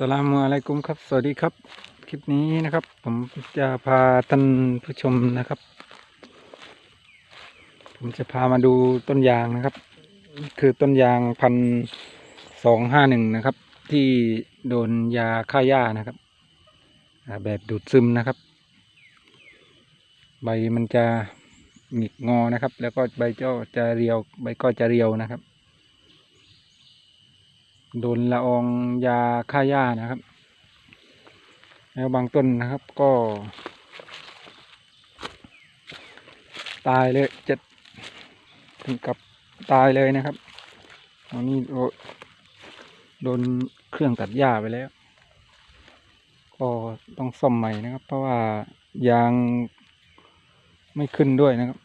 สลามอะลัยกุมครับ สวัสดีครับ คลิปนี้นะครับ ผมจะพาท่านผู้ชมนะครับ ผมจะพามาดูต้นยางนะครับ คือต้นยางพันสองห้าหนึ่งนะครับ ที่โดนยาฆ่าหญ้านะครับแบบดูดซึมนะครับ ใบมันจะหงิกงอนะครับ แล้วก็ใบก็จะเรียว ใบก็จะเรียวนะครับ โดนละอองยาฆ่าหญ้านะครับ แล้วบางต้นนะครับก็ ตายเลยเจะถึงกับตายเลยนะครับอันนี้โดนเครื่องตัดหญ้าไปแล้ว ก็ต้องซ่อมใหม่นะครับ เพราะว่ายางไม่ขึ้นด้วยนะครับ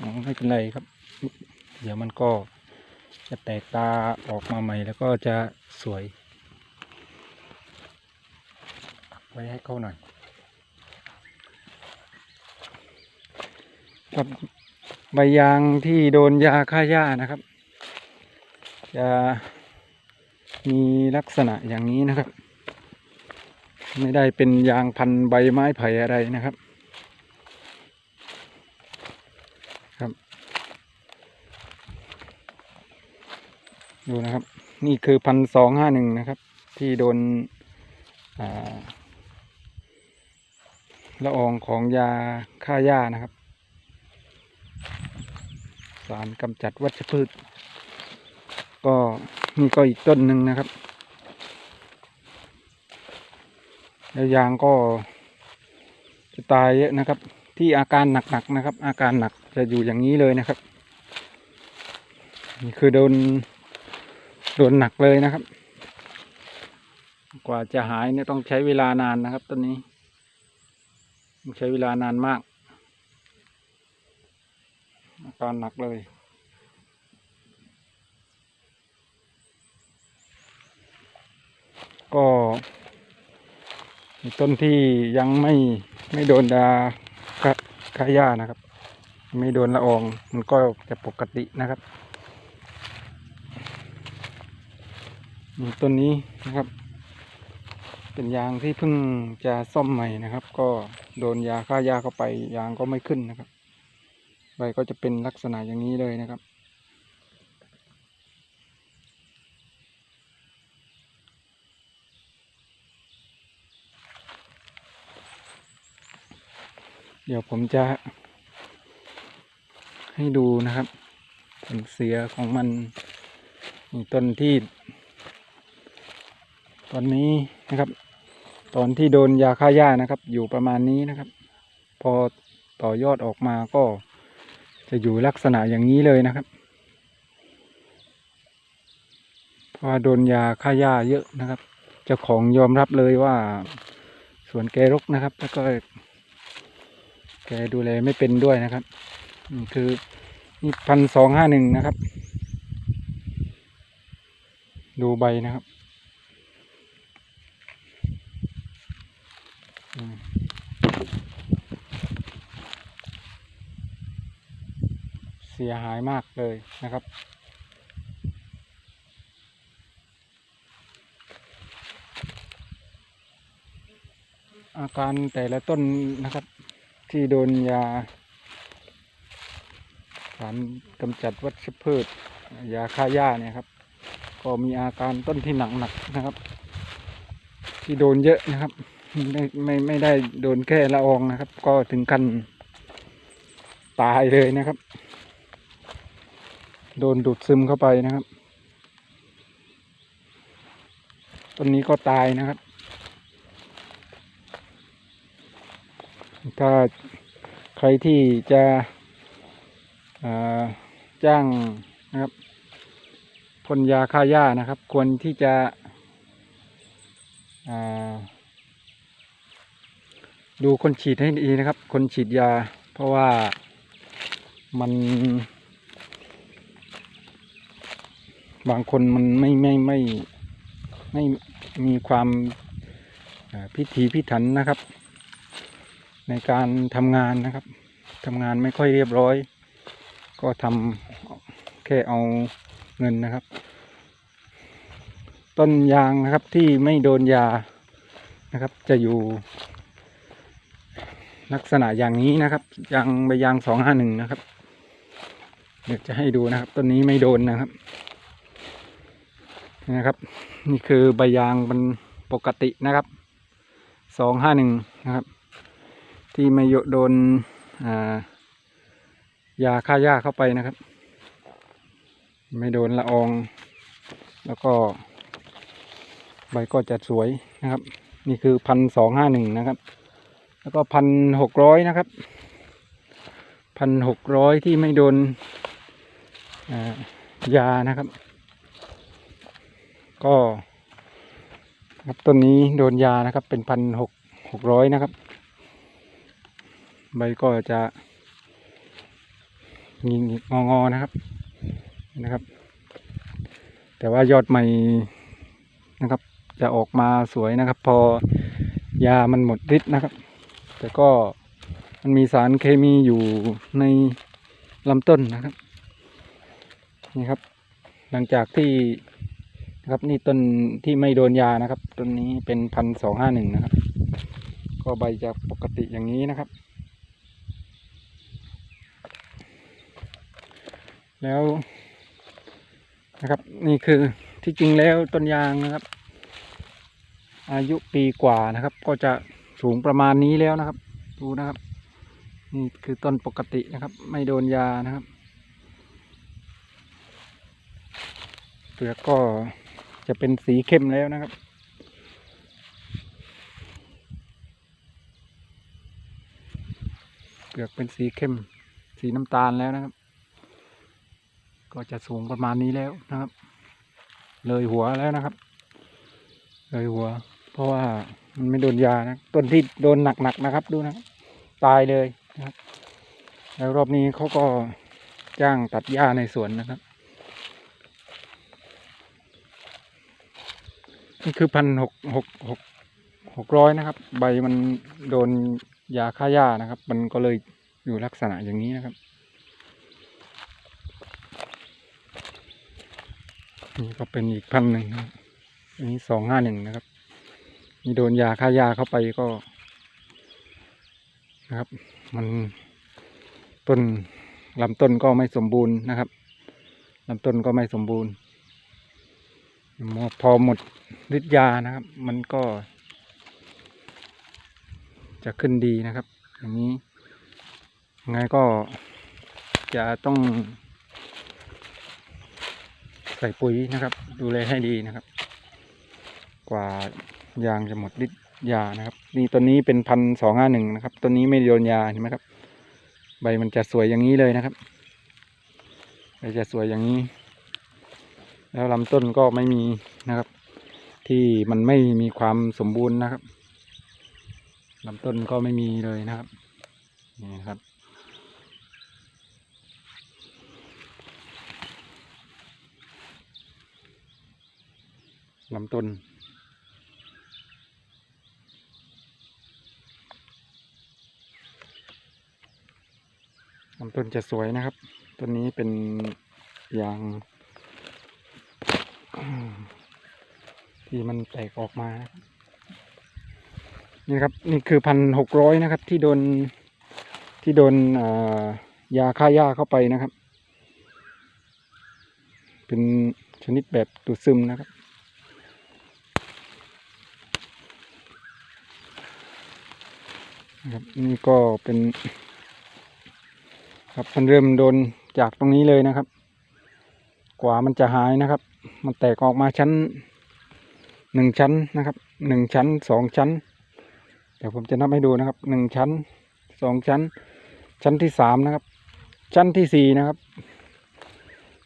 อ๋อไม่เป็นไรครับ เดี๋ยวมันก็ จะแตกตาออกมาใหม่แล้วก็จะสวย ไว้ให้เขาหน่อย ครับใบยางที่โดนยาฆ่าหญ้านะครับ จะมีลักษณะอย่างนี้นะครับ ไม่ได้เป็นยางพันธุ์ใบไม้ไผ่อะไรนะครับ ดูนะครับ นี่คือพันสองห้าหนึ่งนะครับ ที่โดนละอองของยาฆ่าหญ้านะครับ สารกำจัดวัชพืช ก็นี่ก็อีกต้นหนึ่งนะครับ แล้วยางก็จะตายเยอะนะครับ ที่อาการหนักๆนะครับ อาการหนักจะอยู่อย่างนี้เลยนะครับ นี่คือโดน โดนหนักเลยนะครับ กว่าจะหายเนี่ยต้องใช้เวลานานนะครับต้นนี้ต้องใช้เวลานานมากอาการหนักเลย ก็ต้นที่ยังไม่ไม่โดนดาคาคาย่านะครับ ไม่โดนละออง มันก็จะปกตินะครับ ต้นนี้นะครับ เป็นยางที่เพิ่งจะซ่อมใหม่นะครับ ก็โดนยาฆ่าหญ้าเข้าไปยางก็ไม่ขึ้นนะครับ ใบก็จะเป็นลักษณะอย่างนี้เลยนะครับ เดี๋ยวผมจะ ให้ดูนะครับผลเสียของมันต้นที่ อนนี้นะครับ ตอนที่โดนยาฆ่าหญ้านะครับ อยู่ประมาณนี้นะครับ พอต่อยอดออกมาก็จะอยู่ลักษณะอย่างนี้เลยนะครับเพราะโดนยาฆ่าหญ้าเยอะนะครับเจ้าของยอมรับเลยว่าสวนแกรกนะครับ แล้วก็ แกดูแลไม่เป็นด้วยนะครับนี่คือนี่พันสองห้าหนึ่งนะครับ ดูใบนะครับอืม เสียหายมากเลยนะครับ อาการแต่ละต้นนะครับ ที่โดนยาสารกำจัดวัชพืชยาฆ่าหญ้าเนี่ยครับ ก็มีอาการต้นที่หนักหนักนะครับ ที่โดนเยอะนะครับ ไม่ไม่ไม่ได้โดนแค่ละอองนะครับ ก็ถึงกันตายเลยนะครับ โดนดูดซึมเข้าไปนะครับต้นนี้ก็ตายนะครับ ถ้าใครที่จะจ้างนะครับพ่นยาฆ่าหญ้านะครับ ควรที่จะอ่า ดูคนฉีดให้ดีนะครับ คนฉีดยา เพราะว่ามัน บางคนมันไม่ไม่ไม่ไม่มีความพิถีพิถันนะครับ ในการทำงานนะครับทำงานไม่ค่อยเรียบร้อย ก็ทำแค่เอาเงินนะครับ ต้นยางนะครับที่ไม่โดนยานะครับ จะอยู่ ลักษณะอย่างนี้นะครับ ยางใบยางสองห้าหนึ่งนะครับ เดี๋ยวจะให้ดูนะครับต้นนี้ไม่โดนนะครับนะครับ นี่คือใบยางมันปกตินะครับสองห้าหนึ่งนะครับ ที่ไม่โดนายาฆ่าหญ้าเข้าไปนะครับ ไม่โดนละออง แล้วก็ ใบก็จะสวยนะครับ นี่คือพันสองห้าหนึ่งนะครับ แล้วก็พันหกร้อยนะครับพันหกร้อยที่ไม่โดนยานะครับ ก็ครับต้นนี้โดนยานะครับ เป็นพันหกหกร้อยนะครับ ใบก็จะงิงงองอๆนะครับนะครับ แต่ว่ายอดใหม่นะครับ จะออกมาสวยนะครับ พอยามันหมดฤทธิ์นะครับ แต่ก็มันมีสารเคมีอยู่ในลำต้นนะครับ นี่ครับ หลังจากที่นะครับนี่ต้นที่ไม่โดนยานะครับต้นนี้เป็นพันสองห้าหนึ่งนะครับ ก็ใบจะปกติอย่างนี้นะครับ แล้วนะครับ นี่คือที่จริงแล้วต้นยางนะครับ อายุปีกว่านะครับ ก็จะ สูงประมาณนี้แล้วนะครับ ดูนะครับนี่คือต้นปกตินะครับ ไม่โดนยานะครับเปลือกก็จะเป็นสีเข้มแล้วนะครับ เปลือกเป็นสีเข้ม สีน้ำตาลแล้วนะครับ ก็จะสูงประมาณนี้แล้วนะครับ เลยหัวแล้วนะครับ เลยหัว เพราะว่า มันไม่โดนยานะต้นที่โดนหนักๆนะครับ ดูนะตายเลยนะครับ แล้วรอบนี้เขาก็จ้างตัดหญ้าในสวนนะครับนี่คือพันหกหกหกหกร้อยนะครับ ใบมันโดนยาฆ่าหญ้านะครับ มันก็เลยอยู่ลักษณะอย่างนี้นะครับนี่ก็เป็นอีกพันหนึ่งนะอันนี้สองห้าหนึ่งนะครับ มีโดนยาฆ่าหญ้าเข้าไปก็นะครับ มันต้นลำต้นก็ไม่สมบูรณ์นะครับลำต้นก็ไม่สมบูรณ์พอหมดฤทธิ์ยานะครับ มันก็ จะขึ้นดีนะครับ อย่างนี้ยังไงก็จะต้องใส่ปุ๋ยนะครับ ดูแลให้ดีนะครับ กว่า ยางจะหมดฤทธิ์ยานะครับ นี่ต้นนี้เป็นพันสองห้าหนึ่งนะครับต้นนี้ไม่โดนยาเห็นไหมครับ ใบมันจะสวยอย่างนี้เลยนะครับใบจะสวยอย่างนี้ แล้วลำต้นก็ไม่มีนะครับ ที่มันไม่มีความสมบูรณ์นะครับลำต้นก็ไม่มีเลยนะครับนี่นครับลำต้นำต้นจะสวยนะครับ ต้นนี้เป็นยาง ที่มันแตกออกมานะครับนี่ครับนี่คือพันหกร้อยนะครับ ที่โดนที่โดนยาฆ่าหญ้าเข้าไปนะครับ เป็นชนิดแบบดูดซึมนะครับนะครับนี่ก็เป็น ครับมันเริ่มโดนจากตรงนี้เลยนะครับ กว่ามันจะหายนะครับ มันแตกออกมาชั้นหนึ่งชั้นนะครับหนึ่งชั้นสองชั้นเดี๋ยวผมจะนับให้ดูนะครับหนึ่งชั้นสองชั้น ชั้นที่สามนะครับ ชั้นที่สี่นะครับ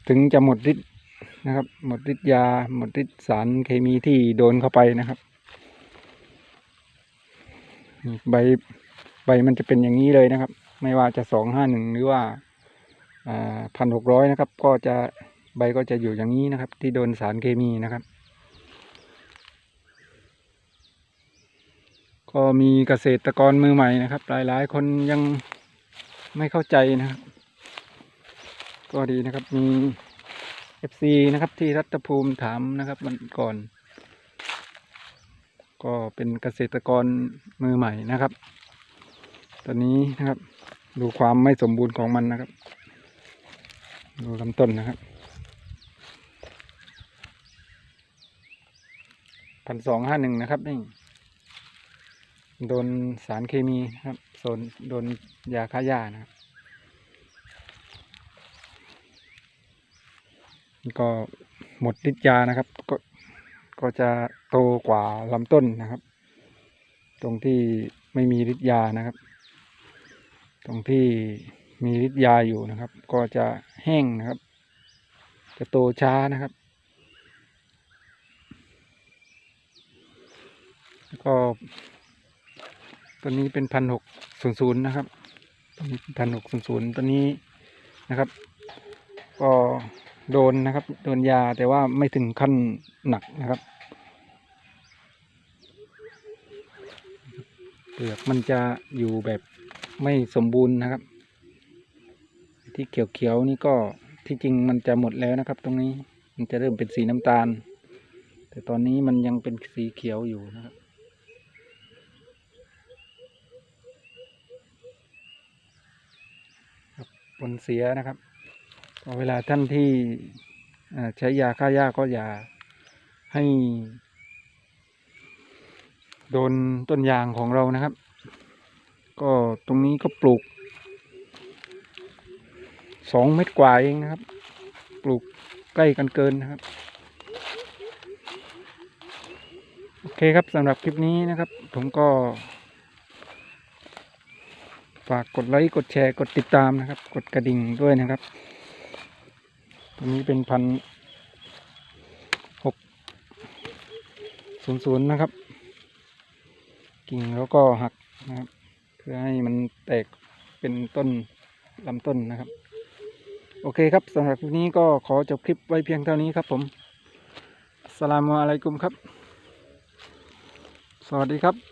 ถึงจะหมดฤทธิ์นะครับ หมดฤทธิ์ยา หมดฤทธิ์สารเคมีที่โดนเข้าไปนะครับ ใบใบมันจะเป็นอย่างนี้เลยนะครับ ไม่ว่าจะสองห้าหนึ่งหรือว่าพันหกร้อยนะครับ ก็จะใบก็จะอยู่อย่างนี้นะครับ ที่โดนสารเคมีนะครับ ก็มีเกษตรกรมือใหม่นะครับ หลายๆ คนยังไม่เข้าใจนะครับ ก็ดีนะครับมีเอฟซีนะครับที่รัฐภูมิถามนะครับมันก่อน ก็เป็นเกษตรกรมือใหม่นะครับ ตอนนี้นะครับ ดูความไม่สมบูรณ์ของมันนะครับ ดูลำต้นนะครับพันสองห้าหนึ่งนะครับนี่โดนสารเคมีครับโซนโดนยาฆ่าหญ้านะครับก็หมดฤทธิ์ยานะครับ ก็ก็จะโตกว่าลำต้นนะครับ ตรงที่ไม่มีฤทธิ์ยานะครับ ตรงที่มีฤทธิ์ยาอยู่นะครับ ก็จะแห้งนะครับ จะโตช้านะครับ แล้วก็ตัวนี้เป็นพันหกศูนย์ศูนย์นะครับตัวนี้พันหกศูนย์ศูนย์ตัวนี้นะครับ ก็โดนนะครับ โดนยาแต่ว่าไม่ถึงขั้นหนักนะครับเปลือกมันจะอยู่แบบ ไม่สมบูรณ์นะครับ ที่เขียวๆนี่ก็ที่จริงมันจะหมดแล้วนะครับ ตรงนี้มันจะเริ่มเป็นสีน้ำตาล แต่ตอนนี้มันยังเป็นสีเขียวอยู่นะครับผลเสียนะครับเวลาท่านที่ใช้ยาฆ่าหญ้าก็อย่าให้ โดนต้นยางของเรานะครับ ก็ตรงนี้ก็ปลูกสองเม็ดกว่าเองนะครับ ปลูกใกล้กันเกินนะครับ โอเคครับสำหรับคลิปนี้นะครับ ผมก็ ฝากกดไลค์ กดแชร์ กดติดตามนะครับ กดกระดิ่งด้วยนะครับตัวนี้เป็นพันหกศูนย์ศูนย์นะครับ กิ่งแล้วก็หักนะครับ เพื่อให้มันแตกเป็นต้นลำต้นนะครับ โอเคครับสำหรับคลิปนี้ก็ขอจบคลิปไว้เพียงเท่านี้ครับผมสสลามุอะลัยกุมครับ สวัสดีครับ